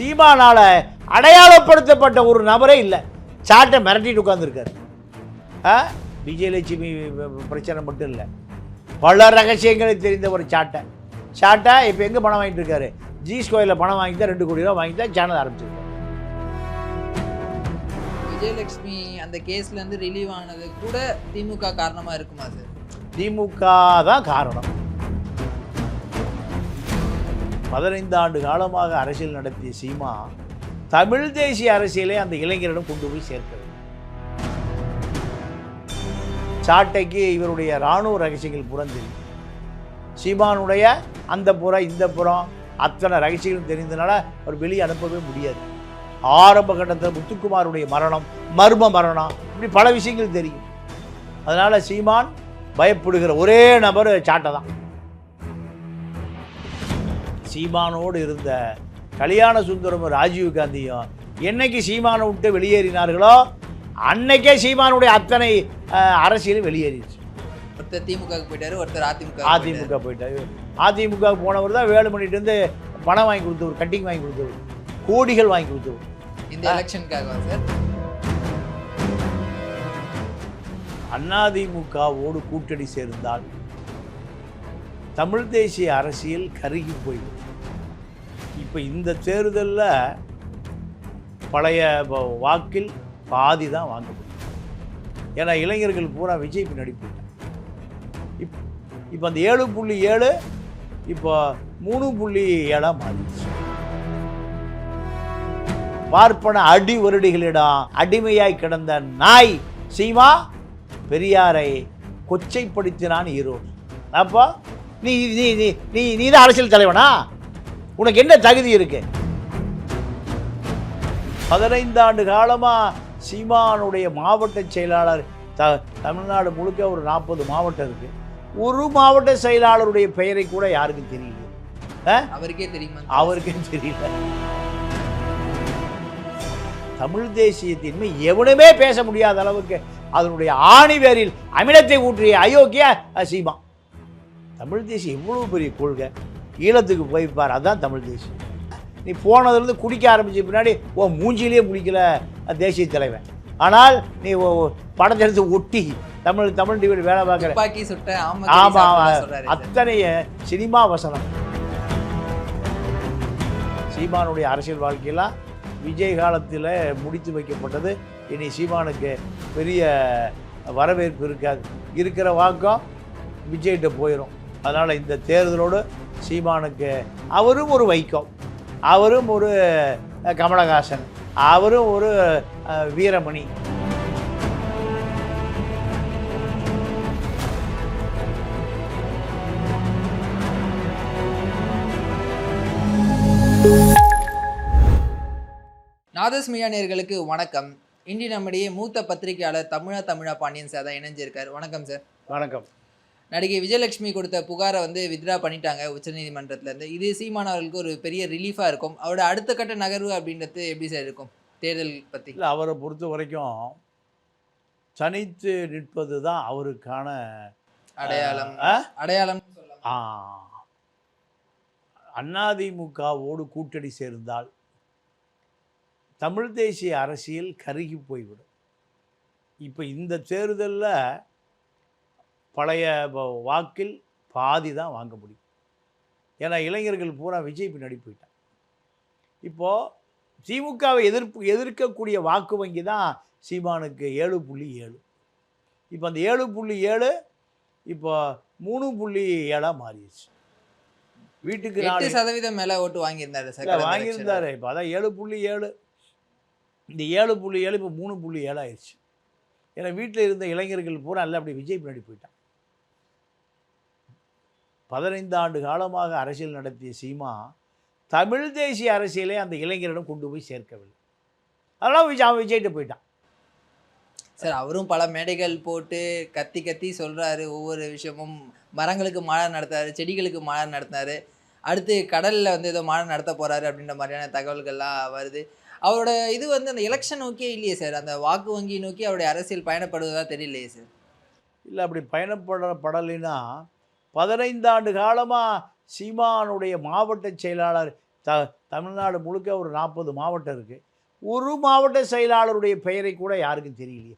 சீமானால் அடையாளப்படுத்தப்பட்ட ஒரு நபரே இல்லை. சாட்டை மிரட்டிட்டு உட்காந்துருக்காரு விஜயலட்சுமி பிரச்சனை மட்டும் இல்லை. பல ரகசியங்களை தெரிந்த ஒரு சாட்டை. சாட்டை இப்போ எங்கே பணம் வாங்கிட்டு இருக்காரு? ஜி ஸ்கொயரில் பணம் வாங்கி தான் ரெண்டு கோடி ரூபா வாங்கி தான் சேனல் ஆரம்பிச்சிருக்காரு. விஜயலட்சுமி அந்த கேஸ்ல இருந்து ரிலீவ் ஆனது கூட திமுக காரணமா இருக்குமா சார் திமுக தான் காரணம். பதினைந்து ஆண்டு காலமாக அரசியல் நடத்திய சீமா தமிழ் தேசிய அரசியலை அந்த இளைஞரிடம் கொண்டு போய் சேர்க்கிறது. சாட்டைக்கு இவருடைய இராணுவ ரகசியங்கள் புறம் தெரியும் சீமானுடைய அந்த புறம் இந்த புறம் அத்தனை ரகசியங்களும் தெரிந்தனால அவர் வெளியே அனுப்பவே முடியாது. ஆரம்ப கட்டத்தில் முத்துக்குமாருடைய மரணம் மர்ம மரணம் இப்படி பல விஷயங்கள் தெரியும். அதனால் சீமான் பயப்படுகிற ஒரே நபர் சாட்டை தான். சீமானோடு இருந்த கல்யாண சுந்தரமும் ராஜீவ் காந்தியும் என்னைக்கு சீமானை விட்டு வெளியேறினார்களோ அன்னைக்கே சீமானுடைய அத்தனை அரசியலும் வெளியேறிடுச்சு ஒருத்தர் திமுக க்கு போயிட்டாரு ஒருத்தர் அதிமுக அதிமுக போயிட்டாரு. அதிமுக போனவர் தான் வேலுமணிட்டு இருந்து பணம் வாங்கி கொடுத்தவர் கட்டிங் வாங்கி கொடுத்தவர் கோடிகள் வாங்கி கொடுத்தவர். இந்த எலெக்ஷனுக்காக சார் அதிமுகவோடு கூட்டணி சேர்ந்தால் தமிழ் தேசிய அரசியல் கருகி போய்விடும் இப்போ இந்த தேர்தலில் பழைய வ- வாக்கில் பாதி தான் வாங்க முடியும். ஏன்னா இளைஞர்கள் பூரா விஜய் பின்னாடி போயிட்டாங்க. இப் இப்போ அந்த ஏழு புள்ளி ஏழு இப்போ மூணு புள்ளி ஏழாக மாறிடுச்சு. பார்ப்பன அடி வருடிகளிடம் அடிமையாய் கிடந்த நாய் சீமா பெரியாரை கொச்சைப்படுத்தினான் ஈரோடு. அப்போ நீ நீ நீ நீ நீ தான் அரசியல் தலைவனா? உனக்கு என்ன தகுதி இருக்கு? பதினைந்தாண்டு காலமா சீமானுடைய மாவட்ட செயலாளர் த தமிழ்நாடு முழுக்க ஒரு நாற்பது மாவட்டம் இருக்கு. ஒரு மாவட்ட செயலாளருடைய பெயரை கூட யாருக்கும் தெரியல? அவருக்கே தெரியுமா? அவருக்கே தெரியல. தமிழ் தேசியத்தின்மை எவனுமே பேச முடியாத அளவுக்கு அதனுடைய ஆணிவேரில் அமிலத்தை ஊற்றிய அயோக்கிய சீமா. தமிழ் தேசியம் எவ்வளவு பெரிய கொள்கை? ஈழத்துக்கு போய்ப்பார். அதான் தமிழ் தேசியம். நீ போனதுலேருந்து குடிக்க ஆரம்பிச்ச பின்னாடி ஓ மூஞ்சிலேயே முடிக்கல தேசிய தலைவன். ஆனால் நீ படத்தை எடுத்து ஒட்டி தமிழ் தமிழ் டிவியில் வேலை பார்க்குற துப்பாக்கி சுட்ட ஆமா ஆமா சொல்றாரு சார். அத்தனைய சினிமா வசனம். சீமானுடைய அரசியல் வாழ்க்கையெல்லாம் விஜய் காலத்தில் முடித்து வைக்கப்பட்டது. இனி சீமானுக்கு பெரிய வரவேற்பு இருக்காது. இருக்கிற வாக்கம் விஜய்கிட்ட போயிடும் அதனால் இந்த தேர்தலோடு சீமானுக்கு அவரும் ஒரு வைக்கம் அவரும் ஒரு கமலஹாசன் அவரும் ஒரு வீரமணி. நாதஸ்மியா நேயர்களுக்கு வணக்கம். இன்று நம்முடைய மூத்த பத்திரிகையாளர் தமிழா தமிழா பாண்டியன் சார் தான் இணைஞ்சிருக்கார். வணக்கம் சார். வணக்கம். நடிகை விஜயலட்சுமி கொடுத்த புகாரை வந்து வித்ரா பண்ணிட்டாங்க உச்சநீதிமன்றத்துல இருந்து இது சீமான் அவர்களுக்கு ஒரு பெரிய ரிலீஃபா இருக்கும். அவரோட அடுத்த கட்ட நகர்வு அப்படின்றது எப்படி சார் இருக்கும்? தேர்தல் பத்தி. இல்லை அவரை பொறுத்த வரைக்கும் தனித்து நிற்பது தான் அவருக்கான அடையாளம்? அடையாளம் அதிமுகவோடு கூட்டணி சேர்ந்தால் தமிழ் தேசிய அரசியல் கருகி போய்விடும். இப்போ இந்த தேர்தலில் பழைய வாக்கில் பாதி தான் வாங்க முடியும். ஏன்னா இளைஞர்கள் பூரா விஜய் பின்னாடி போயிட்டாங்க. இப்போது திமுகவை எதிர்ப்பு எதிர்க்கக்கூடிய வாக்கு வங்கி தான் சீமானுக்கு ஏழு புள்ளி ஏழு. இப்போ அந்த ஏழு புள்ளி ஏழு இப்போ மூணு புள்ளி ஏழாக மாறிடுச்சு. வீட்டுக்கு நாலு சதவீதம் மேல ஓட்டு வாங்கியிருந்தாரு சார் வாங்கியிருந்தாரு. இப்போ அதான் ஏழு புள்ளி ஏழு. இந்த ஏழு புள்ளி ஏழு இப்போ மூணு புள்ளி ஏழாயிருச்சு ஏன்னா வீட்டில் இருந்த இளைஞர்கள் பூரா எல்லாம் அப்படி விஜய் பின்னாடி போயிட்டான் பதினைந்து ஆண்டு காலமாக அரசியல் நடத்திய சீமா தமிழ் தேசிய அரசியலை அந்த இளைஞரிடம் கொண்டு போய் சேர்க்கவில்லை. அதெல்லாம் விஜய் அவன் விஜய்கிட்ட போயிட்டான். சார் அவரும் பல மேடைகள் போட்டு கத்தி கத்தி சொல்றாரு. ஒவ்வொரு விஷயமும் மரங்களுக்கு மாநாடு நடத்தாரு செடிகளுக்கு மாநாடு நடத்தினாரு அடுத்து கடல்ல வந்து ஏதோ மாநாடு நடத்த போறாரு அப்படின்ற மாதிரியான தகவல்கள்லாம் வருது. அவரோட இது வந்து அந்த எலெக்ஷன் நோக்கியே இல்லையே சார்? அந்த வாக்கு வங்கி நோக்கி அவருடைய அரசியல் பயணப்படுவதா தெரியலையே சார்? இல்லை அப்படி பயணப்பட படலைன்னா பதினைந்தாண்டு காலமாக சீமானுடைய மாவட்ட செயலாளர் த தமிழ்நாடு முழுக்க ஒரு நாற்பது மாவட்டம் இருக்குது ஒரு மாவட்ட செயலாளருடைய பெயரை கூட யாருக்கும் தெரியலையே.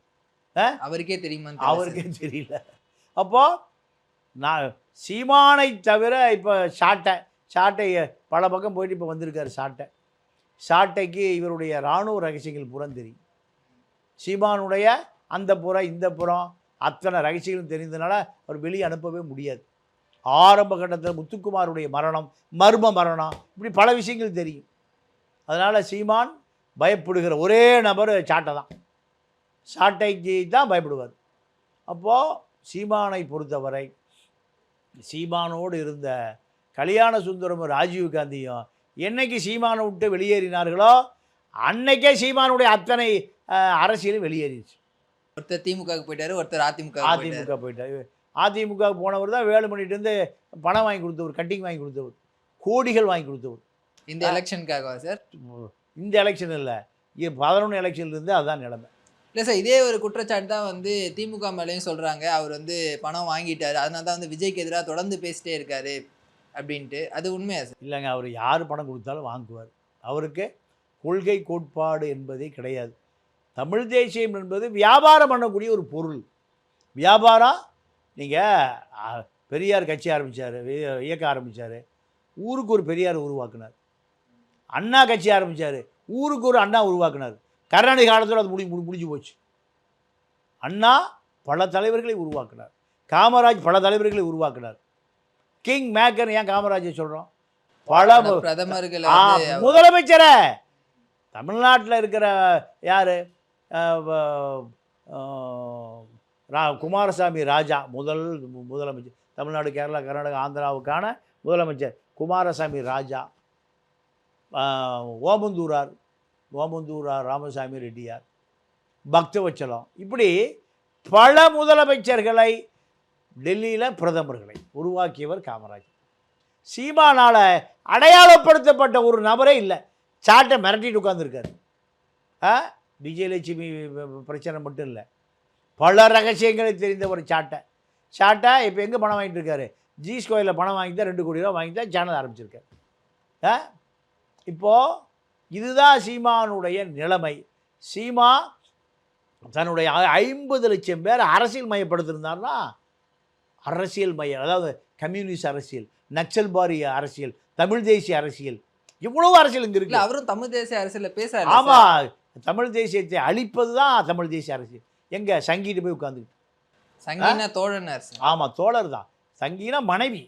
அவருக்கே தெரியுமா? அவருக்கே தெரியல. அப்போ நான் சீமானை தவிர இப்போ சாட்டை சாட்டை பல பக்கம் போயிட்டு இப்போ வந்திருக்காரு சாட்டை. சாட்டைக்கு இவருடைய இராணுவ ரகசியங்கள் புறம் தெரியும். சீமானுடைய அந்த புறம் இந்த புறம் அத்தனை ரகசியங்களும் தெரிந்ததுனால அவர் வெளியே அனுப்பவே முடியாது. ஆரம்ப கட்டத்தில் முத்துக்குமாருடைய மரணம் மர்ம மரணம் இப்படி பல விஷயங்கள் தெரியும். அதனால் சீமான் பயப்படுகிற ஒரே நபர் சாட்டை தான். சாட்டைக்கு தான் பயப்படுவார். அப்போது சீமானை பொறுத்தவரை சீமானோடு இருந்த கல்யாண சுந்தரமும் ராஜீவ் காந்தியும் என்னைக்கு சீமானை விட்டு வெளியேறினார்களோ அன்னைக்கே சீமானுடைய அத்தனை அரசியலும் வெளியேறிடுச்சு. ஒருத்தர் திமுகவுக்கு போயிட்டாரு ஒருத்தர் அதிமுக அதிமுக போயிட்டார். அதிமுக போனவர் தான் வேலுமணிட்டு இருந்து பணம் வாங்கி கொடுத்தவர் கட்டிங் வாங்கி கொடுத்தவர் கோடிகள் வாங்கி கொடுத்தவர். இந்த எலெக்ஷனுக்காகவா சார்? இந்த எலெக்ஷன் இல்லை. பதினொன்று எலெக்ஷன்லேருந்து அதுதான் நிலைமை. இல்லை சார் இதே ஒரு குற்றச்சாட்டு தான் வந்து திமுக மேலேயும் சொல்கிறாங்க அவர் வந்து பணம் வாங்கிட்டாரு. அதனால தான் வந்து விஜய்க்கு எதிராக தொடர்ந்து பேசிட்டே இருக்காரு அப்படின்ட்டு. அது உண்மையா சார்? இல்லைங்க அவர் யார் பணம் கொடுத்தாலும் வாங்குவார். அவருக்கு கொள்கை கோட்பாடு என்பதே கிடையாது. தமிழ் தேசியம் என்பது வியாபாரம் பண்ணக்கூடிய ஒரு பொருள். வியாபாரம் நீங்கள் பெரியார் கட்சி ஆரம்பித்தார் இயக்க ஆரம்பித்தார் ஊருக்கு ஒரு பெரியார் உருவாக்குனார். அண்ணா கட்சி ஆரம்பித்தார் ஊருக்கு ஒரு அண்ணா உருவாக்குனார். கருணாநிதி காலத்தில் அது முடி முடி- முடிஞ்சு போச்சு. அண்ணா பல தலைவர்களை உருவாக்கினார். காமராஜ் பல தலைவர்களை உருவாக்கினார். கிங் மேக்கர் ஏன் காமராஜை சொல்கிறோம் பல பிரதமர்களை முதலமைச்சரை! தமிழ்நாட்டில் இருக்கிற யார்? ரா குமாரசாமி ராஜா முதல் முதலமைச்சர் தமிழ்நாடு கேரளா கர்நாடகா ஆந்திராவுக்கான முதலமைச்சர் குமாரசாமி ராஜா. ஓமந்தூரார் ஓமந்தூரார் ராமசாமி ரெட்டியார். பக்தவச்சலம். இப்படி பல முதலமைச்சர்களை டெல்லியில் பிரதமர்களை உருவாக்கியவர் காமராஜர். சீமானால் அடையாளப்படுத்தப்பட்ட ஒரு நபரே இல்லை. சாட்டை மிரட்டிட்டு உட்காந்துருக்காரு ஆ விஜயலட்சுமி பிரச்சனை மட்டும் இல்லை. பல ரகசியங்களை தெரிந்த ஒரு சாட்டை. சாட்டை இப்போ எங்கே பணம் வாங்கிட்டு இருக்காரு? ஜி ஸ்கொயரில் பணம் வாங்கி தான் ரெண்டு கோடி ரூபா வாங்கி தான் சேனல் ஆரம்பிச்சிருக்காரு. ஆ? இப்போது இதுதான் சீமானுடைய நிலைமை. சீமா தன்னுடைய ஐம்பது லட்சம் பேர் அரசியல் மயப்படுத்திருந்தாருன்னா அரசியல் மையம் அதாவது கம்யூனிஸ்ட் அரசியல் நக்சல்பாரி அரசியல் தமிழ் தேசிய அரசியல் இவ்வளவு அரசியல் இங்கே இருக்கு. அவரும் தமிழ் தேசிய அரசியல பேசுறாரு ஆமா தமிழ் தேசியத்தை அழிப்பது தான் தமிழ் தேசிய அரசியல். எங்க? சங்கிட்டு போய் உட்காந்துக்கிட்டு சங்கீனா தோழனர் சார் ஆமா தோழர் தான். சங்கினா மனைவி.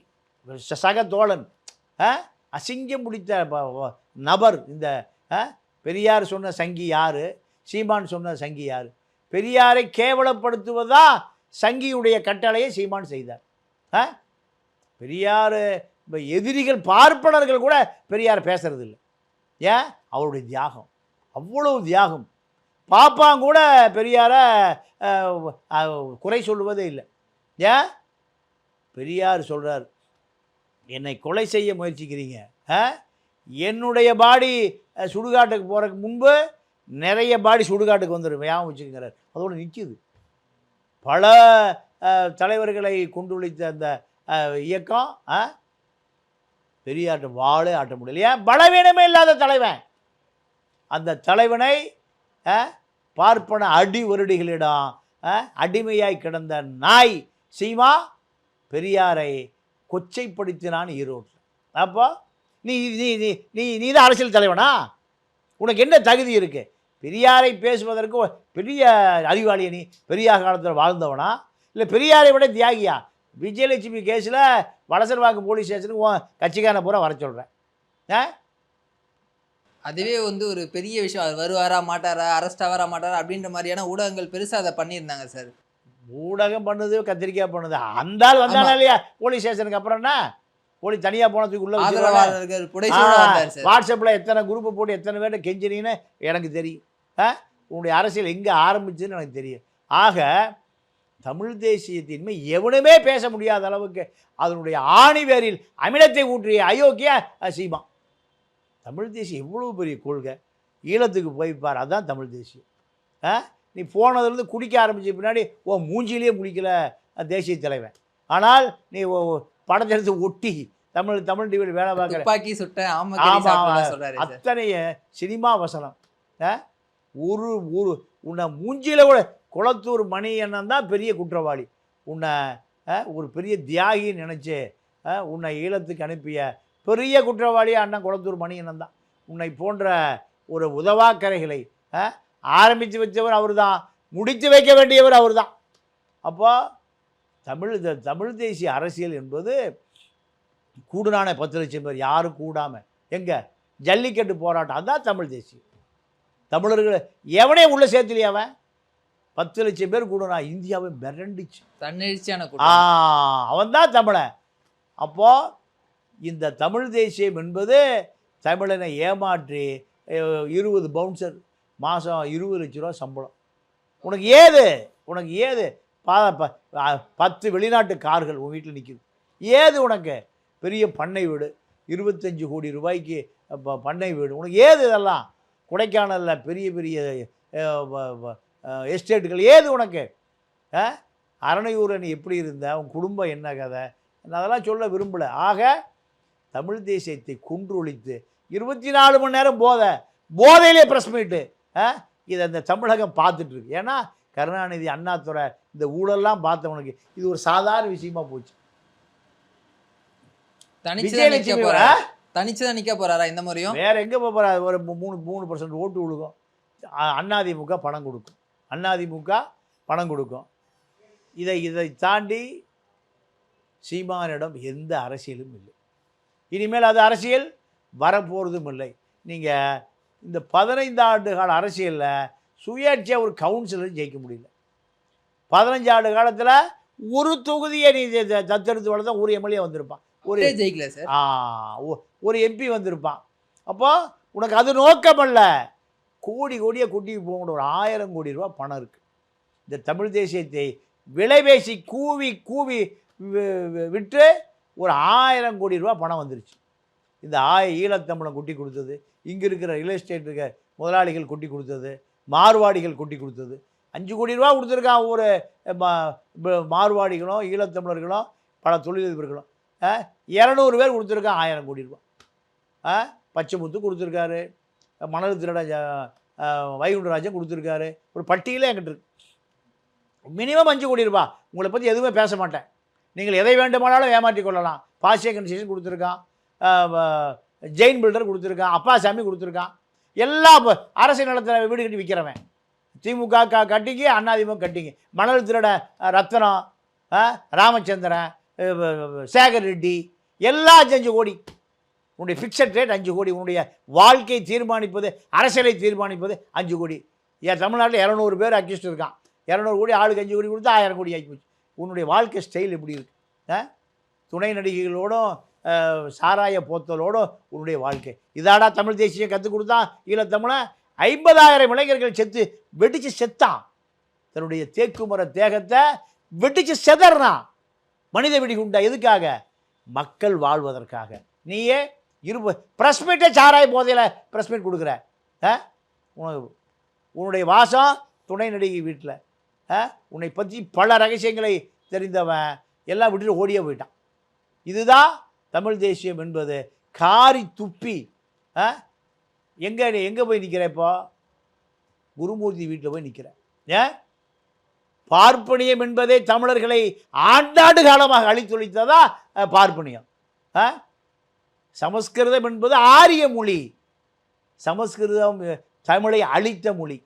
சக தோழன். ஆ? அசிங்கம் பிடித்த நபர் இந்த? பெரியார் சொன்ன சங்கி யாரு? சீமான் சொன்ன சங்கி யாரு? பெரியாரை கேவலப்படுத்துவதா சங்கியுடைய கட்டளையை சீமான் செய்தார். ஆ? பெரியார் இப்போ எதிரிகள் பார்ப்பனர்கள் கூட பெரியார் பேசுறது இல்லை ஏன்? அவருடைய தியாகம். அவ்வளவு தியாகம். பாப்பாங்க கூட பெரியாரை குறை சொல்லுவதே இல்லை. ஏன் பெரியார் சொல்கிறார் என்னை கொலை செய்ய முயற்சிக்கிறீங்க ஆ? என்னுடைய பாடி சுடுகாட்டுக்கு போகிறதுக்கு முன்பு நிறைய பாடி சுடுகாட்டுக்கு வந்துடும் ஞாபகம் வச்சுக்கிறார் அதோடு நிற்கிது பல தலைவர்களை கொண்டுழித்த அந்த இயக்கம் ஆ? பெரியார்ட்ட வாழே ஆட்ட முடியல. ஏன்? பலவீனமே இல்லாத தலைவன். அந்த தலைவனை பார்ப்பன அடி வருடிகளிடம் ஆ, அடிமையாய் கிடந்த நாய் சீமா பெரியாரை கொச்சைப்படுத்தினான் ஈரோட்டில். அப்போ நீ நீ நீ நீ நீ தான் அரசியல் தலைவனா? உனக்கு என்ன தகுதி இருக்குது பெரியாரை பேசுவதற்கு பெரிய அறிவாளிய நீ? பெரியார் காலத்தில் வாழ்ந்தவனா? இல்லை பெரியாரை விட தியாகியா? விஜயலட்சுமி கேஸில் வடசர்வாக்கு போலீஸ் ஸ்டேஷனுக்கு உன் கட்சிக்காரனை பூரா வர சொல்கிறேன் ஆ? அதுவே வந்து ஒரு பெரிய விஷயம். அவர் வருவாரா மாட்டாரா அரெஸ்ட் ஆவாரா மாட்டாரா அப்படின்ற மாதிரியான ஊடகங்கள் பெருசா அதை பண்ணியிருந்தாங்க சார் ஊடகம் பண்ணுது கத்திரிக்காய் பண்ணுது. அந்த ஆள் வந்தானா ஆமா. இல்லையா? போலீஸ் ஸ்டேஷனுக்கு அப்புறம் என்ன? போலீஸ் தனியாக உள்ள புடைசூழ வந்தார் சார் வாட்ஸ்அப்பில் எத்தனை குரூப்பை போட்டு எத்தனை பேர்ட்ட கெஞ்சினீன்னு எனக்கு தெரியும். ஆ? உன்னுடைய அரசியல் எங்கே ஆரம்பிச்சுன்னு எனக்கு தெரியும். ஆக தமிழ் தேசியத்தின்மை எவனுமே பேச முடியாத அளவுக்கு அதனுடைய ஆணிவேரில் அமிலத்தை ஊற்றிய அயோக்கிய சீமா தமிழ் தேசியம் எவ்வளவு பெரிய கொள்கை. ஈழத்துக்கு போய்ப்பார் அதான் தமிழ் தேசியம். ஆ? நீ போனதுலேருந்து குடிக்க ஆரம்பிச்ச பின்னாடி ஓ மூஞ்சிலேயே முடிக்கல அஹ், தேசிய தலைவன். ஆனால் நீ ஓ- படத்தை எடுத்து ஒட்டி தமிழ் தமிழ் டிவியில் வேலை பார்க்குற சுட்ட ஆமா ஆமா, சொல்றாரு சார் அத்தனைய சினிமா வசனம்? ஒரு ஒரு உன்னை மூஞ்சியில் கூட குளத்தூர் மணி அண்ணன் தான் பெரிய குற்றவாளி. உன்னை ஒரு பெரிய தியாகி நினச்சி உன்னை ஈழத்துக்கு அனுப்பிய பெரிய குற்றவாளி அண்ணன் குளத்தூர் மணி அண்ணன் தான். உன்னை போன்ற ஒரு உதவாக்கரைகளை ஆரம்பித்து வச்சவர் அவர் தான் முடித்து வைக்க வேண்டியவர் அவர் தான் அப்போ தமிழ் இந்த தமிழ் தேசிய அரசியல் என்பது கூடுனான பத்து லட்சம் பேர் யாரும் கூடாமல் எங்கே? ஜல்லிக்கட்டு போராட்டம் அதான் தமிழ் தேசியம். தமிழர்கள் எவனே உள்ள சேர்த்துலையா அவன்? பத்து லட்சம் பேர் கூடனா இந்தியாவை மிரண்டுச்சு. தன்னெழுச்சியான அவன் தான் தமிழன். அப்போ இந்த தமிழ் தேசியம் என்பது தமிழனை ஏமாற்றி இருபது பவுன்சர் மாதம் இருபது லட்ச ரூபா சம்பளம். உனக்கு ஏது? உனக்கு ஏது? பா ப- பத்து வெளிநாட்டு கார்கள் உன் வீட்டில் நிற்குது ஏது உனக்கு? பெரிய பண்ணை வீடு இருபத்தஞ்சி கோடி ரூபாய்க்கு இப்போ பண்ணை வீடு. உனக்கு ஏது இதெல்லாம்? கொடைக்கானலில் பெரிய பெரிய எஸ்டேட்டுகள் ஏது உனக்கு? ஆ எப்படி இருந்த? உன் குடும்பம் என்ன கதை? நான் அதெல்லாம் சொல்ல விரும்பலை. ஆக தமிழ் தேசியத்தை குன்றொழித்து இருபத்தி நாலு மணி நேரம் போதை போதையிலே ப்ரெஸ் மீட்டு இதை இந்த தமிழகம் பார்த்துட்டு இருக்கு ஏன்னா கருணாநிதி அண்ணாதுரை இந்த ஊழல்லாம் பார்த்தவனுக்கு இது ஒரு சாதாரண விஷயமா போச்சு. தனிச்சு தான் விஜயலட்சுமி போறாரு? போறாரா? இந்த முறையும் வேற எங்கே போகிற ஒரு மூணு மூணு பர்சன்ட் ஓட்டு விழுகும். அ- அதிமுக பணம் கொடுக்கும். அதிமுக பணம் கொடுக்கும். இதை இதை தாண்டி சீமானிடம் எந்த அரசியலும் இல்லை. இனிமேல் அது அரசியல் வரப்போகிறதும் இல்லை. நீங்கள் இந்த பதினைந்து ஆண்டு கால அரசியலில் சுயேட்சையாக ஒரு கவுன்சிலர் ஜெயிக்க முடியல. பதினஞ்சு ஆண்டு காலத்தில் ஒரு தொகுதியை நீ தத்தெடுத்து வளர்த்தா ஒரு எம்எல்ஏ வந்திருப்பான். ஒரு ஜெயிக்கல சார். ஆ ஒரு எம்பி வந்திருப்பான். அப்போ உனக்கு அது நோக்கமல்ல. கோடி கோடியை கொட்டி போகணும். ஒரு ஆயிரம் கோடி ரூபா பணம் இருக்குது இந்த தமிழ் தேசியத்தை விலைபேசி கூவி கூவி வி- வி- விட்டு ஒரு ஆயிரம் கோடி ரூபா பணம் வந்துருச்சு. இந்த ஆய ஈழத்தமிழன் கொட்டி கொடுத்தது இங்கே இருக்கிற ரியல் எஸ்டேட் இருக்க முதலாளிகள் கொட்டி கொடுத்தது மார்வாடிகள் கொட்டி கொடுத்தது. அஞ்சு கோடி ரூபா கொடுத்துருக்கான் ஒரு மார்வாடிகளும் ஈழத்தமிழர்களும் பல தொழிலதிபர்களும். இரநூறு பேர் கொடுத்துருக்கான் ஆயிரம் கோடி ரூபா. பச்சை பச்சைமுத்து கொடுத்துருக்காரு மணல் திருட ஜ- வைகுண்டராஜன் கொடுத்துருக்காரு. ஒரு பட்டியலே என்கிட்ட இருக்கு. மினிமம் அஞ்சு கோடி ரூபா. உங்களை பற்றி எதுவுமே பேச மாட்டேன். நீங்கள் எதை வேண்டுமானாலும் ஏமாற்றிக் கொள்ளலாம். பாசிய கன்சேஷன் கொடுத்துருக்கான். ஜெயின் பில்டர் கொடுத்துருக்கான். அப்பா சாமி கொடுத்துருக்கான். எல்லா அரசு நிலத்தில் வீடு கட்டி விற்கிறவன் திமுக க கட்டிங்க அண்ணாதிமுக கட்டிங்க மணல் திருட ரத்னம் ராமச்சந்திரன் சேகர் ரெட்டி எல்லாம் அஞ்சு கோடி. உன்னுடைய ஃபிக்ஸட் ரேட் அஞ்சு கோடி. உன்னுடைய வாழ்க்கை தீர்மானிப்பது அரசியலை தீர்மானிப்பது அஞ்சு கோடி. ஏன் தமிழ்நாட்டில் இரநூறு பேர் அக்யூஸ்ட் இருக்கான். இரநூறு கோடி ஆளுக்கு அஞ்சு கோடி கொடுத்து ஆயிரம் கோடி ஆகி போச்சு உன்னுடைய வாழ்க்கை ஸ்டைல் எப்படி இருக்கு? ஆ? துணை நடிகைகளோடும் சாராய போத்தலோடும் உன்னுடைய வாழ்க்கை. இதாடா தமிழ் தேசியம் கற்றுக் கொடுத்தான் ஈழத்தமிழன் ஐம்பதாயிரம் இளைஞர்கள் செத்து வெடிச்சு செத்தான். தன்னுடைய தேக்குமர தேகத்தை வெடிச்சு செதறான். மனித வெடிகுண்டா எதுக்காக? மக்கள் வாழ்வதற்காக. நீயே இருப ப்ரெஸ் மீட்டே சாராய போதையில் ப்ரெஸ் மீட் கொடுக்குற. ஆ? உனக்கு உன்னுடைய வாசம் துணை நடிகை வீட்டில். உன்னை பற்றி பல ரகசியங்களை தெரிந்தவன் எல்லாம் விட்டுட்டு ஓடியே போயிட்டான். இதுதான் தமிழ் தேசியம் என்பது. காரி துப்பி எங்கே எங்கே போய் நிற்கிற இப்போ? குருமூர்த்தி வீட்டில் போய் நிற்கிறேன் ஏன் பார்ப்பனியம் என்பதே தமிழர்களை ஆண்டாண்டு காலமாக அழித்தொழித்ததா? பார்ப்பனியம். ஆ? சமஸ்கிருதம் என்பது ஆரிய மொழி. சமஸ்கிருதம் தமிழை அழித்த மொழி.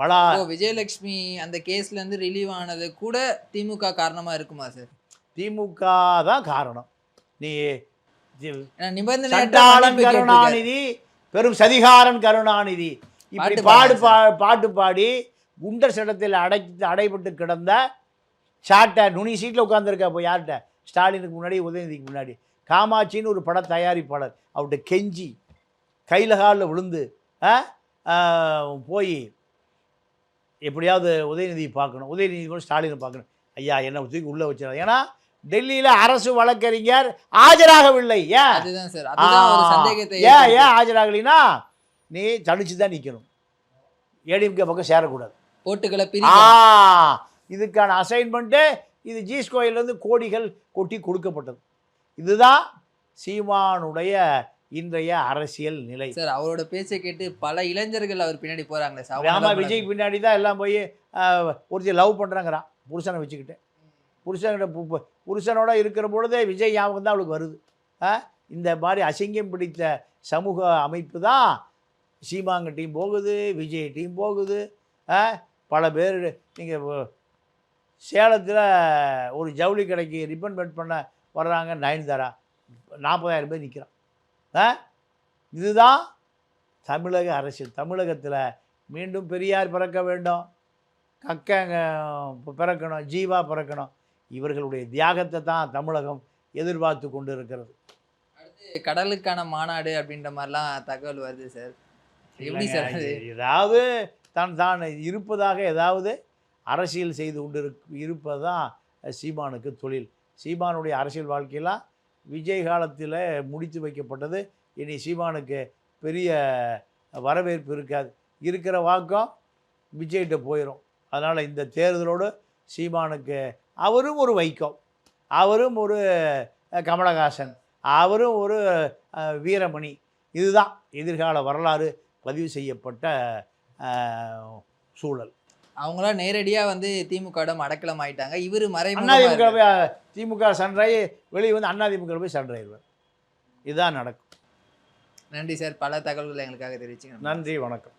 பல விஜயலட்சுமி அந்த கேஸ்ல இருந்து ரிலீவ் ஆனது கூட திமுக காரணமா இருக்குமா சார் திமுக தான் காரணம். நீ நிபந்தனை கருணாநிதி பெரும் சதிகாரன் கருணாநிதி. இப்படி பாட்டு பாடு பா பாட்டு பாடி குண்டர் சட்டத்தில் அடை அடைபட்டு கிடந்த சாட்டை நுனி சீட்டில் உட்காந்துருக்கா இப்போ யார்கிட்ட? ஸ்டாலினுக்கு முன்னாடி உதயநிதிக்கு முன்னாடி. காமாட்சின்னு ஒரு பட தயாரிப்பாளர். அவர்கிட்ட கெஞ்சி கையில் காலில் விழுந்து போய் எப்படியாவது உதயநிதி பார்க்கணும். உதயநிதி கூட ஸ்டாலினை பார்க்கணும். ஐயா என்னை தூக்கி உள்ளே வச்சிடறாங்க ஏன்னா டெல்லியில் அரசு வழக்கறிஞர் ஆஜராகவில்லை. ஏன்? அதுதான் சார். ஏன். ஏன் ஆஜராகலைன்னா நீ தனிச்சு தான் நிற்கணும் ஏடிஎம்கே பக்கம் சேரக்கூடாது. ஓட்டுகளை இதுக்கான அசைன்மெண்ட்டு இது ஜீஸ் கோயிலேருந்து கோடிகள் கொட்டி கொடுக்கப்பட்டது. இதுதான் சீமானுடைய இன்றைய அரசியல் நிலை. சார் அவரோட பேச்சை கேட்டு பல இளைஞர்கள் அவர் பின்னாடி போறாங்களே சார். நல்லா விஜய் பின்னாடி தான் எல்லாம் போய் ஒருத்தர் லவ் பண்ணுறாங்கிறான் புருஷனை வச்சுக்கிட்டு. புருஷன்கிட்ட புருஷனோட இருக்கிற பொழுதே விஜய் ஞாபகம் தான் அவளுக்கு வருது? இந்த மாதிரி அசிங்கம் பிடித்த சமூக அமைப்பு தான் சீமாங்கிட்டையும் போகுது விஜய்கிட்டையும் போகுது. ஆ? பல பேர் நீங்கள் சேலத்தில் ஒரு ஜவுளி கடைக்கு ரிப்பன் பெட் பண்ண வர்றாங்க நயன்தாரா. நாற்பதாயிரம் பேர் நிற்கிறான் இதுதான் தமிழக அரசியல். தமிழகத்தில் மீண்டும் பெரியார் பிறக்க வேண்டும். கக்கங்க பிறக்கணும் ஜீவா பிறக்கணும். இவர்களுடைய தியாகத்தை தான் தமிழகம் எதிர்பார்த்து கொண்டு இருக்கிறது அடுத்து கடலுக்கான மாநாடு அப்படின்ற மாதிரிலாம் தகவல் வருது சார். எப்படி சார் ஏதாவது தான் தான் இருப்பதாக ஏதாவது அரசியல் செய்து கொண்டு இருப்பது தான் சீமானுக்கு தொழில். சீமானுடைய அரசியல் வாழ்க்கையெல்லாம் விஜய் காலத்தில் முடித்து வைக்கப்பட்டது. இனி சீமானுக்கு பெரிய வரவேற்பு இருக்காது. இருக்கிற வாக்கம் விஜய்கிட்ட போயிடும் அதனால் இந்த தேர்தலோடு சீமானுக்கு அவரும் ஒரு வைக்கம். அவரும் ஒரு கமலஹாசன். அவரும் ஒரு வீரமணி. இதுதான் எதிர்கால வரலாறு பதிவு செய்யப்பட்ட சூழல். அவங்களாம் நேரடியா வந்து திமுகவிடம் அடக்கலம் ஆயிட்டாங்க. இவர் இருக்காரு. போய் திமுக சன்றாயி வெளியே வந்து அதிமுக போய் சன்றாயிருவார் இதுதான் நடக்கும். நன்றி சார். பல தகவல்களை எங்களுக்காக தெரிவிச்சுங்க நன்றி வணக்கம்.